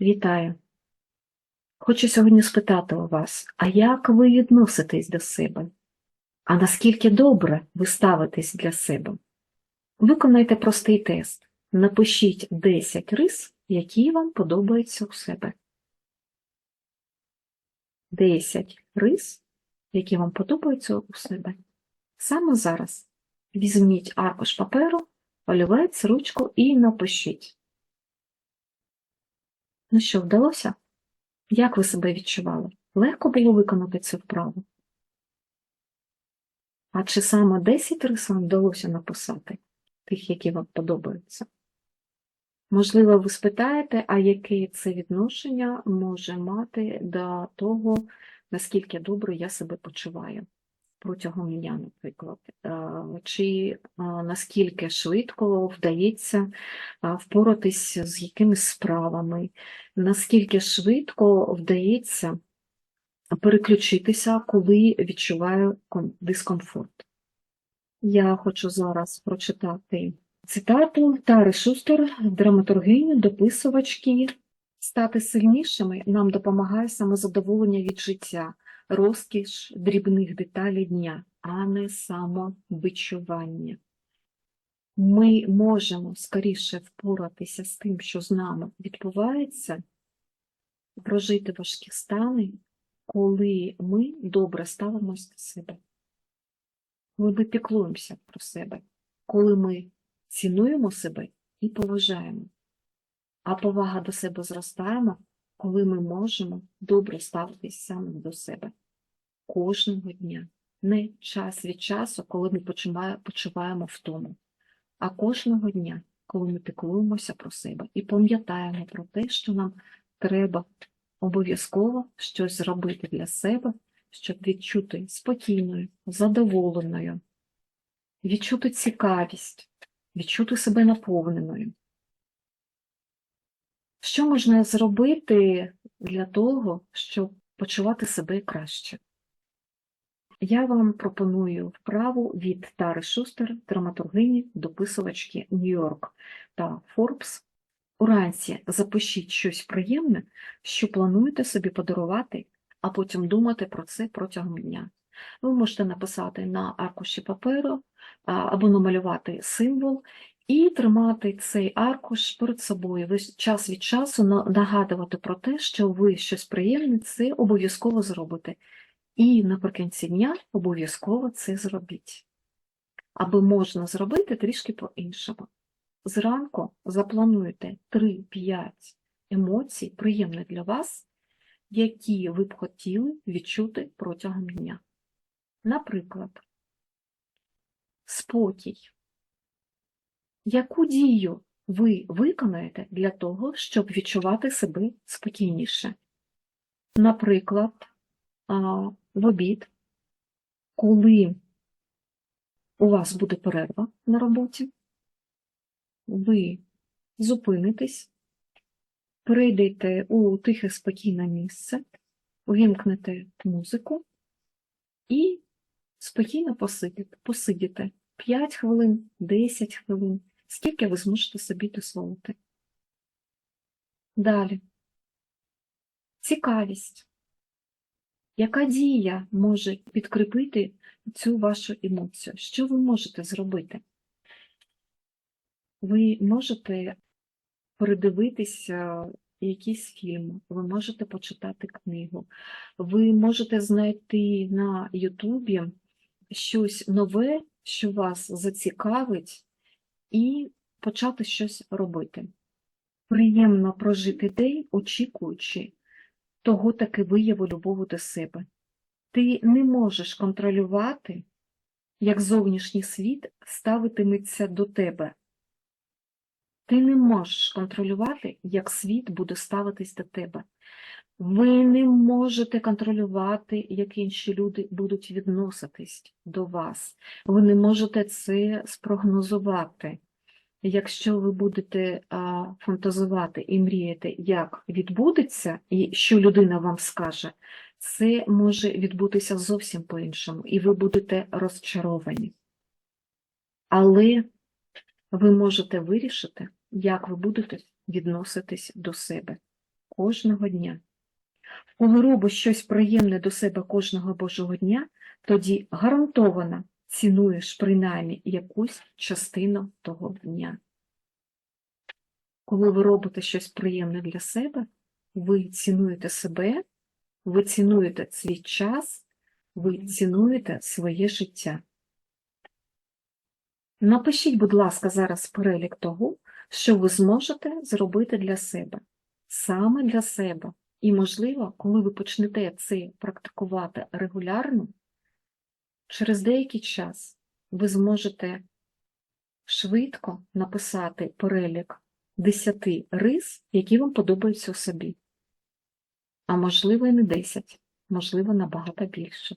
Вітаю! Хочу сьогодні спитати у вас, а як ви відноситесь до себе? А наскільки добре ви ставитесь для себе? Виконайте простий тест. Напишіть 10 рис, які вам подобаються у себе. 10 рис, які вам подобаються у себе. Саме зараз візьміть аркуш паперу, олівець, ручку і напишіть. Ну що, вдалося? Як ви себе відчували? Легко було виконати цю вправу? А чи саме 10 рис вам вдалося написати, тих, які вам подобаються? Можливо, ви спитаєте, а яке це відношення може мати до того, наскільки добре я себе почуваю протягом дня, наприклад, Е, чи е, наскільки швидко вдається е, впоратись з якимись справами, наскільки швидко вдається переключитися, коли відчуваю дискомфорт. Я хочу зараз прочитати цитату Тари Шустер, драматургині, дописувачки. Стати сильнішими нам допомагає самозадоволення від життя, розкіш дрібних деталей дня, а не самовичування. Ми можемо скоріше впоратися з тим, що з нами відбувається, прожити важкі стани, коли ми добре ставимося до себе, коли ми піклуємося про себе, коли ми цінуємо себе і поважаємо. А повага до себе зростаємо, коли ми можемо добре ставитись саме до себе кожного дня. Не час від часу, коли ми почуваємо втому, а кожного дня, коли ми піклуємося про себе і пам'ятаємо про те, що нам треба обов'язково щось зробити для себе, щоб відчути спокійною, задоволеною, відчути цікавість, відчути себе наповненою. Що можна зробити для того, щоб почувати себе краще? Я вам пропоную вправу від Тари Шустер, драматургині, дописувачки Нью-Йорк та Forbes. Уранці запишіть щось приємне, що плануєте собі подарувати, а потім думати про це протягом дня. Ви можете написати на аркуші паперу або намалювати символ і тримати цей аркуш перед собою. Ви час від часу нагадувати про те, що ви щось приємне, це обов'язково зробите. І наприкінці дня обов'язково це зробіть. Аби можна зробити трішки по-іншому. Зранку заплануйте 3-5 емоцій, приємних для вас, які ви б хотіли відчути протягом дня. Наприклад, спокій. Яку дію ви виконаєте для того, щоб відчувати себе спокійніше? Наприклад, в обід, коли у вас буде перерва на роботі, ви зупинитесь, перейдете у тихе спокійне місце, увімкнете музику і спокійно посидіте 5 хвилин, 10 хвилин, скільки ви зможете собі дозволити. Далі. Цікавість. Яка дія може підкріпити цю вашу емоцію? Що ви можете зробити? Ви можете передивитися якийсь фільм, ви можете почитати книгу, ви можете знайти на Ютубі щось нове, що вас зацікавить, і почати щось робити. Приємно прожити день, очікуючи того таки вияву любові до себе. Ти не можеш контролювати, як зовнішній світ ставитиметься до тебе. Ти не можеш контролювати, як світ буде ставитись до тебе. Ви не можете контролювати, як інші люди будуть відноситись до вас. Ви не можете це спрогнозувати. Якщо ви будете а, фантазувати і мріяти, як відбудеться, і що людина вам скаже, це може відбутися зовсім по-іншому, і ви будете розчаровані. Але ви можете вирішити, як ви будете відноситись до себе. кожного дня. Коли робиш щось приємне до себе кожного Божого дня, тоді гарантовано цінуєш принаймні якусь частину того дня. Коли ви робите щось приємне для себе, ви цінуєте себе, ви цінуєте свій час, ви цінуєте своє життя. Напишіть, будь ласка, зараз перелік того, що ви зможете зробити для себе, саме для себе. І, можливо, коли ви почнете це практикувати регулярно, через деякий час ви зможете швидко написати перелік 10 рис, які вам подобаються у собі. А можливо, і не 10, можливо, набагато більше.